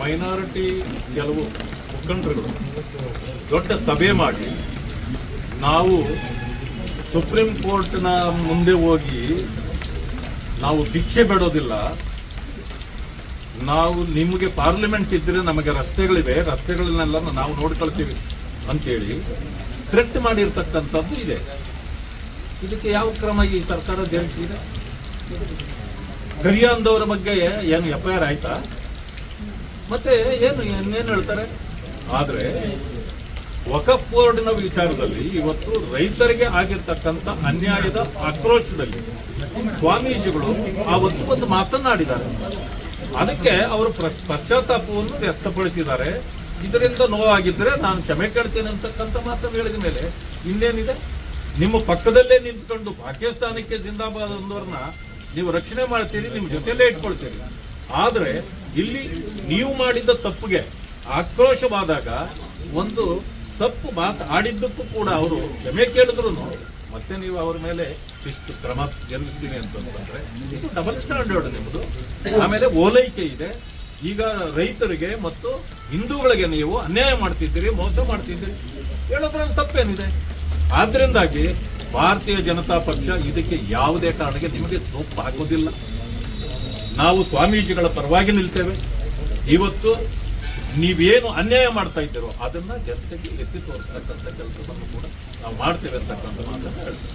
Minority ಕೆಲವು ಮುಖಂಡರುಗಳು ದೊಡ್ಡ ಸಭೆ ಮಾಡಿ ನಾವು ಸುಪ್ರೀಂ ಕೋರ್ಟ್ನ ಮುಂದೆ ಹೋಗಿ ನಾವು ಭಿಕ್ಷೆ ಬೇಡೋದಿಲ್ಲ. ನಾವು ನಿಮಗೆ ಪಾರ್ಲಿಮೆಂಟ್ ಇದ್ದರೆ ನಮಗೆ ರಸ್ತೆಗಳಿವೆ ರಸ್ತೆಗಳನ್ನೆಲ್ಲ ನಾವು ನೋಡ್ಕೊಳ್ತೀವಿ ಅಂತೇಳಿ ಥ್ರೆಟ್ ಮಾಡಿರ್ತಕ್ಕಂಥದ್ದು ಇದೆ. ಇದಕ್ಕೆ ಯಾವ ಕ್ರಮ ಈ ಸರ್ಕಾರ ಜರುಗಿಸಿದೆ ಗರಿಯಾಂದವರ ಬಗ್ಗೆ ಏನು ಎಫ್ ಐ ಆಯ್ತಾ? ಮತ್ತೆ ಏನು ಇನ್ನೇನು ಹೇಳ್ತಾರೆ? ಆದ್ರೆ, ವಕಫ್ ಬೋರ್ಡಿನ ವಿಚಾರದಲ್ಲಿ ಇವತ್ತು ರೈತರಿಗೆ ಆಗಿರ್ತಕ್ಕಂಥ ಅನ್ಯಾಯದ ಆಕ್ರೋಶದಲ್ಲಿ ಸ್ವಾಮೀಜಿಗಳು ಆವತ್ತು ಒಂದು ಮಾತನ್ನಾಡಿದ್ದಾರೆ. ಅದಕ್ಕೆ ಅವರು ಪಶ್ಚಾತ್ತಾಪವನ್ನು ವ್ಯಕ್ತಪಡಿಸಿದ್ದಾರೆ. ಇದರಿಂದ ನೋವಾಗಿದ್ರೆ ನಾನು ಕ್ಷಮೆ ಕೇಳ್ತೇನೆ ಅಂತಕ್ಕಂಥ ಮಾತನ್ನು ಹೇಳಿದ ಮೇಲೆ ಇನ್ನೇನಿದೆ? ನಿಮ್ಮ ಪಕ್ಕದಲ್ಲೇ ನಿಂತ್ಕೊಂಡು ಪಾಕಿಸ್ತಾನಕ್ಕೆ ಜಿಂದಾಬಾದ್ ಅಂದವ್ರನ್ನ ನೀವು ರಕ್ಷಣೆ ಮಾಡ್ತೀರಿ, ನಿಮ್ಮ ಜೊತೆಯಲ್ಲೇ ಇಟ್ಕೊಳ್ತೀರಿ. ಆದ್ರೆ ಇಲ್ಲಿ ನೀವು ಮಾಡಿದ ತಪ್ಪಿಗೆ ಆಕ್ರೋಶವಾದಾಗ ಒಂದು ತಪ್ಪು ಮಾತು ಆಡಿದ್ದಕ್ಕೂ ಕೂಡ ಅವರು ಕ್ಷಮೆ ಕೇಳಿದ್ರು ಮತ್ತೆ ನೀವು ಅವರ ಮೇಲೆ ಶಿಸ್ತು ಕ್ರಮ ಜರುಗಿಸ್ತೀನಿ ಅಂತಂದ್ರೆ ಇದು ಡಬಲ್ ಸ್ಟ್ಯಾಂಡರ್ಡ್ ನಿಮ್ಮದು ಆಮೇಲೆ ಓಲೈಕೆ ಇದೆ. ಈಗ ರೈತರಿಗೆ ಮತ್ತು ಹಿಂದೂಗಳಿಗೆ ನೀವು ಅನ್ಯಾಯ ಮಾಡ್ತಿದ್ದೀರಿ, ಮೋಸ ಮಾಡ್ತಿದ್ದೀರಿ, ಹೇಳೋದ್ರಲ್ಲಿ ತಪ್ಪೇನಿದೆ. ಆದ್ರಿಂದಾಗಿ ಭಾರತೀಯ ಜನತಾ ಪಕ್ಷ ಇದಕ್ಕೆ ಯಾವುದೇ ಕಾರಣಕ್ಕೆ ನಿಮಗೆ ಸೋಪ್ ಹಾಕೋದಿಲ್ಲ ನಾವು ಸ್ವಾಮೀಜಿಗಳ ಪರವಾಗಿ ನಿಲ್ತೇವೆ. ಇವತ್ತು ನೀವೇನು ಅನ್ಯಾಯ ಮಾಡ್ತಾ ಇದ್ದೀರೋ ಅದನ್ನ ಜನತೆಗೆ ಎತ್ತಿ ತೋರಿಸ್ತಕ್ಕಂಥ ಕೆಲಸವನ್ನು ಕೂಡ ನಾವು ಮಾಡ್ತೇವೆ ಅಂತಕ್ಕಂಥ ಮಾತನ್ನು ಹೇಳ್ತೇವೆ.